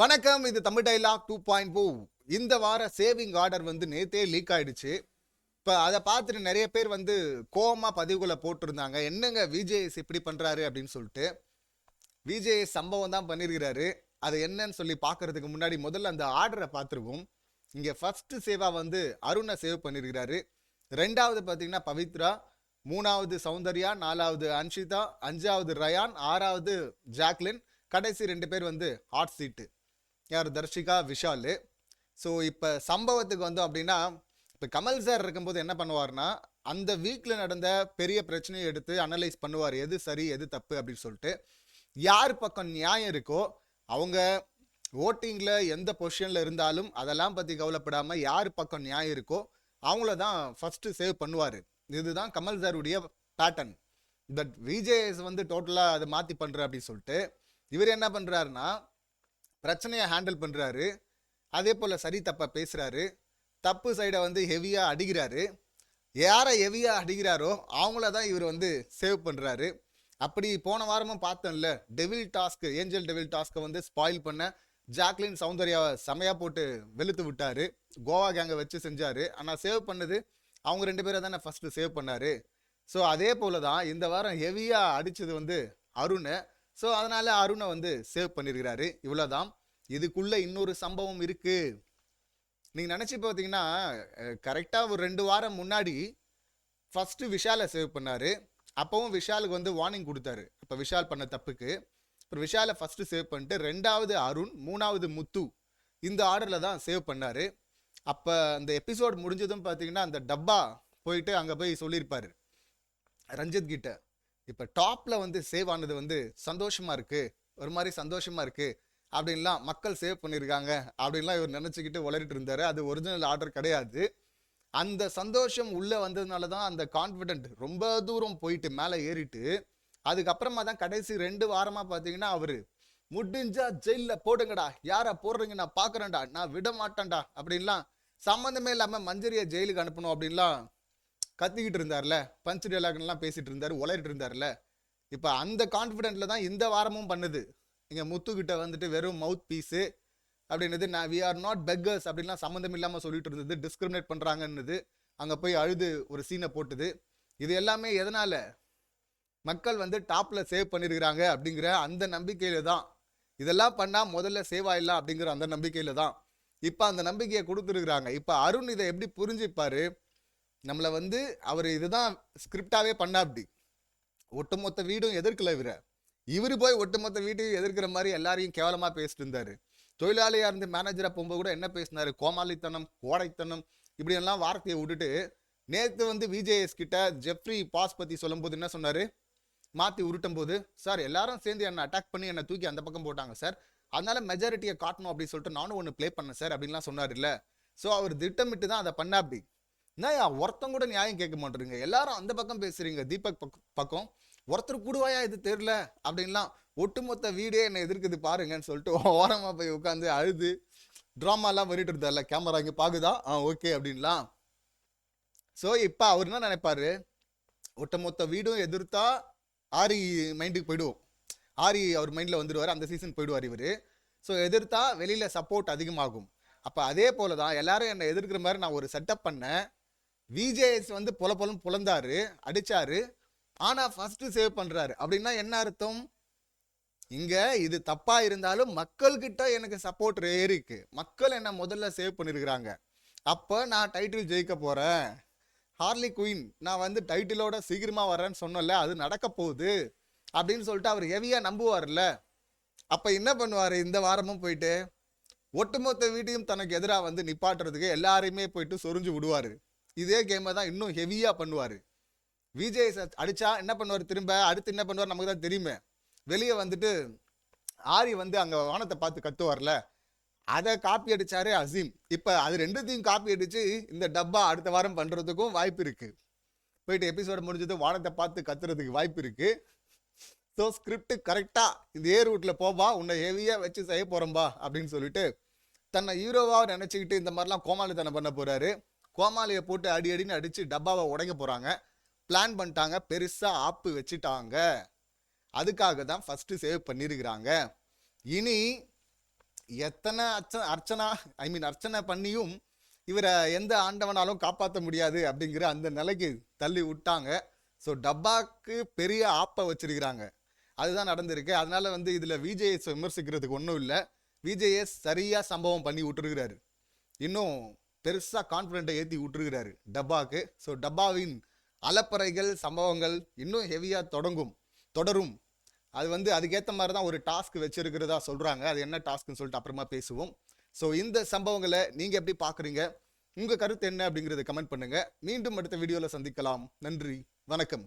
வணக்கம் இது Tamil dialogue two point two இந்த வார சேவிங் ஆர்டர் வந்து நேத்தே லீக் ஆயிடுச்சு. இப்போ அதை பார்த்துட்டு நிறைய பேர் வந்து கோமா பதிவுகளை போட்டிருந்தாங்க. என்னங்க விஜேஎஸ் இப்படி பண்ணுறாரு அப்படின்னு சொல்லிட்டு. விஜேஎஸ் சம்பவம் தான் பண்ணியிருக்கிறாரு. அது என்னன்னு சொல்லி பார்க்கறதுக்கு முன்னாடி முதல்ல அந்த ஆர்டரை பார்த்துருவோம். இங்கே ஃபஸ்ட்டு சேவா வந்து அருணை சேவ் பண்ணியிருக்கிறாரு. ரெண்டாவது பார்த்தீங்கன்னா பவித்ரா மூணாவது சௌந்தர்யா நாலாவது அன்ஷிதா அஞ்சாவது ரயான் ஆறாவது ஜாக்லின் கடைசி ரெண்டு பேர் வந்து ஹாட் சீட்டு யார்? தர்ஷிகா விஷால். ஸோ இப்போ சம்பவத்துக்கு வந்தோம் அப்படின்னா இப்போ கமல் சார் இருக்கும்போது என்ன பண்ணுவார்னா அந்த வீக்கில் நடந்த பெரிய பிரச்சனையை எடுத்து அனலைஸ் பண்ணுவார். எது சரி எது தப்பு அப்படின்னு சொல்லிட்டு யார் பக்கம் நியாயம் இருக்கோ அவங்க ஓட்டிங்கில் எந்த பொசிஷனில் இருந்தாலும் அதெல்லாம் பற்றி கவலைப்படாமல் யார் பக்கம் நியாயம் இருக்கோ அவங்கள தான் ஃபஸ்ட்டு சேவ் பண்ணுவார். இதுதான் கமல் சாருடைய பேட்டர்ன் பட் விஜேஎஸ் வந்து டோட்டலாக அதை மாற்றி பண்ணுற அப்படின்னு சொல்லிட்டு இவர் என்ன பண்ணுறாருன்னா பிரச்சனையை ஹேண்டில் பண்ணுறாரு அதே போல் சரி தப்பா பேசுகிறாரு தப்பு சைடை வந்து ஹெவியாக அடிக்கிறாரு. யாரை ஹெவியாக அடிக்கிறாரோ அவங்கள தான் இவர் வந்து சேவ் பண்ணுறாரு அப்படி போன வாரமும் பார்த்தோம்ல டெவில் டாஸ்க் ஏஞ்சல் டெவில் டாஸ்க்கை வந்து ஸ்பாயில் பண்ண ஜாக்லின் சௌந்தர்யாவை செமையாக போட்டு வெளுத்து விட்டார். கோவா கேங்கை வச்சு செஞ்சார். ஆனால் சேவ் பண்ணது அவங்க ரெண்டு பேரை தானே ஃபஸ்ட்டு சேவ் பண்ணாரு. ஸோ அதே போல தான் இந்த வாரம் ஹெவியாக அடித்தது வந்து அருண். ஸோ அதனால் அருணை வந்து சேவ் பண்ணியிருக்கிறாரு இவ்வளோதான் இதுக்குள்ளே இன்னொரு சம்பவம் இருக்குது நீங்கள் நினச்சி பார்த்தீங்கன்னா கரெக்டாக ஒரு ரெண்டு வாரம் முன்னாடி ஃபஸ்ட்டு விஷாலை சேவ் பண்ணார். அப்போவும் விஷாலுக்கு வந்து வார்னிங் கொடுத்தாரு. இப்போ விஷால் பண்ண தப்புக்கு. அப்புறம் விஷாலை ஃபஸ்ட்டு சேவ் பண்ணிட்டு ரெண்டாவது அருண் மூணாவது முத்து இந்த ஆர்டரில் தான் சேவ் பண்ணார். அப்போ அந்த எபிசோட் முடிஞ்சதும் பார்த்தீங்கன்னா அந்த டப்பா போயிட்டு அங்கே போய் சொல்லியிருப்பார். ரஞ்சித் கிட்ட. இப்போ டாப்பில் வந்து சேவ் ஆனது வந்து சந்தோஷமாக இருக்குது ஒரு மாதிரி சந்தோஷமாக இருக்குது அப்படின்லாம் மக்கள் சேவ் பண்ணியிருக்காங்க அப்படின்லாம் இவர் நினச்சிக்கிட்டு உளறிட்டு இருந்தார். அது ஒரிஜினல் ஆர்டர் கிடையாது. அந்த சந்தோஷம் உள்ளே வந்ததுனால தான் அந்த கான்ஃபிடென்ட் ரொம்ப தூரம் போயிட்டு மேலே ஏறிட்டு அதுக்கப்புறமா தான் கடைசி ரெண்டு வாரமாக பார்த்தீங்கன்னா அவர் முடிஞ்சா ஜெயிலில் போடுங்கடா. யாரை போடுறீங்க? நான் பார்க்குறேன்டா. நான் விட மாட்டேன்டா அப்படின்லாம் சம்மந்தமே இல்லாமல் மஞ்சரியை ஜெயிலுக்கு அனுப்பணும் அப்படின்லாம் கத்திக்கிட்டு இருந்தார்ல பஞ்ச் டயலாக்லாம் பேசிட்டு இருந்தார் உளறிட்டு இருந்தார்ல. இப்போ அந்த கான்ஃபிடென்ட்டில் தான் இந்த வாரமும் பண்ணுது. இங்கே முத்துக்கிட்ட வந்துட்டு வெறும் மவுத் பீஸு அப்படின்னது நான் வி ஆர் நாட் பெக்கர்ஸ் அப்படின்லாம் சம்மந்தம் இல்லாமல் சொல்லிட்டு இருந்தது டிஸ்கிரிமினேட் பண்ணுறாங்கன்னுது அங்கே போய் அழுது ஒரு சீனை போட்டுது. இது எல்லாமே எதனால்? மக்கள் வந்து டாப்பில் சேவ் பண்ணியிருக்கிறாங்க அப்படிங்கிற அந்த நம்பிக்கையில தான். இதெல்லாம் பண்ணால் முதல்ல சேவ் ஆயிடலாம் அப்படிங்கிற அந்த நம்பிக்கையில தான். இப்போ அந்த நம்பிக்கையை கொடுத்துருக்குறாங்க. இப்போ அருண் இதை எப்படி புரிஞ்சுப்பாரு? நம்மளை வந்து அவர் இதுதான் ஸ்கிரிப்டாகவே பண்ணா அப்படி ஒட்டுமொத்த வீடும் எதிர்க்கல இவரை. இவர் போய் ஒட்டுமொத்த வீட்டையும் எதிர்க்கிற மாதிரி எல்லாரையும் கேவலமாக பேசிட்டு இருந்தார். தொழிலாளியாக இருந்து மேனேஜராக போகும்போது கூட என்ன பேசினார்? கோமாளித்தனம் கோடைத்தனம் இப்படியெல்லாம் வார்த்தையை விட்டுட்டு நேற்று வந்து விஜேஎஸ் கிட்ட ஜெஃப்ரி பாஸ் பற்றி சொல்லும்போது என்ன சொன்னார்? மாற்றி உருட்டும் போது சார் எல்லாரும் சேர்ந்து என்னை அட்டாக் பண்ணி என்னை தூக்கி அந்த பக்கம் போட்டாங்க சார். அதனால மெஜாரிட்டியை காட்டணும் அப்படின்னு சொல்லிட்டு நானும் ஒன்று ப்ளே பண்ணேன் சார் அப்படின்லாம் சொன்னார் இல்லை ஸோ அவர் திட்டமிட்டு தான் அதை பண்ண அப்படி ஒருத்தம் கூட நியாயம் கேட்க மாட்டேறீங்க. எல்லாரும் அந்த பக்கம் பேசுறீங்க தீபக் பக்- பக்கம். ஒருத்தர் கூடுவாயா இது தெரியல அப்படின்லாம். ஒட்டுமொத்த வீடே என்னை எதிர்க்குது பாருங்கன்னு சொல்லிட்டு ஓரமாக போய் உட்காந்து அழுது. ட்ராமாலாம் வரிட்டு இருந்தார்ல கேமரா இங்கே பார்க்குதா ஆ ஓகே அப்படின்லாம். ஸோ இப்போ அவர் என்ன நினைப்பாரு? ஒட்டுமொத்த வீடும் எதிர்த்தா ஆரி மைண்டுக்கு போயிடுவோம். ஆரி அவர் மைண்டில் வந்துடுவார் அந்த சீசன் போயிடுவார் இவர். ஸோ எதிர்த்தா வெளியில் சப்போர்ட் அதிகமாகும். அப்போ அதே போல தான் எல்லாரும் என்னை எதிர்க்கிற மாதிரி நான் ஒரு செட்டப் பண்ணேன். விஜேஎஸ் வந்து பொல புலம் புலந்தாரு அடிச்சாரு. ஆனால் ஃபர்ஸ்ட் சேவ் பண்ணுறாரு அப்படின்னா என்ன அர்த்தம்? இங்கே இது தப்பாக இருந்தாலும் மக்கள்கிட்ட எனக்கு சப்போர்ட் ஏறிக்கு மக்கள் என்னை முதல்ல சேவ் பண்ணியிருக்கிறாங்க அப்போ நான் டைட்டில் ஜெயிக்க போகிறேன் ஹார்லி குயின் நான் வந்து டைட்டிலோட சீக்கிரமாக வரேன்னு சொன்னல அது நடக்க போகுது. அப்படின்னு சொல்லிட்டு அவர் ஹெவியாக நம்புவார்ல அப்போ என்ன பண்ணுவார்? இந்த வாரமும் போயிட்டு ஒட்டுமொத்த வீட்டையும் தனக்கு எதிராக வந்து நிப்பாட்டுறதுக்கு எல்லாரையுமே போயிட்டு சொரிஞ்சு விடுவார். இதே கேமை தான் இன்னும் ஹெவியாக பண்ணுவார். விஜய் சார் அடித்தா என்ன பண்ணுவார் திரும்ப? அடுத்து என்ன பண்ணுவார் நமக்கு தான் தெரியுமே. வெளியே வந்துட்டு ஆரி வந்து அங்கே வானத்தை பார்த்து கத்துவார்ல. அதை காப்பி அடிச்சாரு அசீம். இப்போ அது ரெண்டுத்தையும் காப்பி அடித்து இந்த டப்பா அடுத்த வாரம் பண்ணுறதுக்கும் வாய்ப்பு இருக்குது போயிட்டு எபிசோட் முடிஞ்சது வானத்தை பார்த்து கத்துறதுக்கு வாய்ப்பு இருக்குது ஸோ ஸ்கிரிப்ட் கரெக்டாக இந்த ஏ ரூட்டில் போபா உன்னை ஹெவியாக வச்சு செய்ய போகிறோம்பா அப்படின்னு சொல்லிட்டு தன்னை ஹீரோவாக நினச்சிக்கிட்டு இந்த மாதிரிலாம் கோமாளித்தனம் பண்ண போகிறாரு கோமாளியை போட்டு அடி அடின்னு அடித்து டப்பாவை உடைக்க போகிறாங்க பிளான் பண்ணிட்டாங்க. பெருசாக ஆப்பு வச்சுட்டாங்க. அதுக்காக தான் ஃபஸ்ட்டு சேவ் பண்ணியிருக்கிறாங்க இனி எத்தனை அர்ச்ச அர்ச்சனா ஐ மீன் அர்ச்சனை பண்ணியும் இவரை எந்த ஆண்டவனாலும் காப்பாற்ற முடியாது அப்படிங்கிற அந்த நிலைக்கு தள்ளி விட்டாங்க. ஸோ டப்பாக்கு பெரிய ஆப்பை வச்சிருக்கிறாங்க. அதுதான் நடந்திருக்கு. அதனால் வந்து இதில் விஜேஎஸ் விமர்சிக்கிறதுக்கு ஒன்றும் இல்லை. விஜேஎஸ் சரியாக சம்பவம் பண்ணி விட்டுருக்கிறாரு. இன்னும் பெருசாக கான்ஃபிடென்ட்டை ஏற்றி விட்டுருக்கிறாரு. டப்பாவுக்கு ஸோ டப்பாவின் அலப்பறைகள் சம்பவங்கள் இன்னும் ஹெவியாக தொடங்கும் தொடரும். அது வந்து அதுக்கேற்ற மாதிரி தான் ஒரு டாஸ்க் வச்சிருக்கிறதா சொல்கிறாங்க அது என்ன டாஸ்க்னு சொல்லிட்டு அப்புறமா பேசுவோம். ஸோ இந்த சம்பவங்களை நீங்கள் எப்படி பார்க்குறீங்க உங்கள் கருத்து என்ன அப்படிங்கிறத கமெண்ட் பண்ணுங்கள் மீண்டும் அடுத்த வீடியோவில் சந்திக்கலாம். நன்றி. வணக்கம்.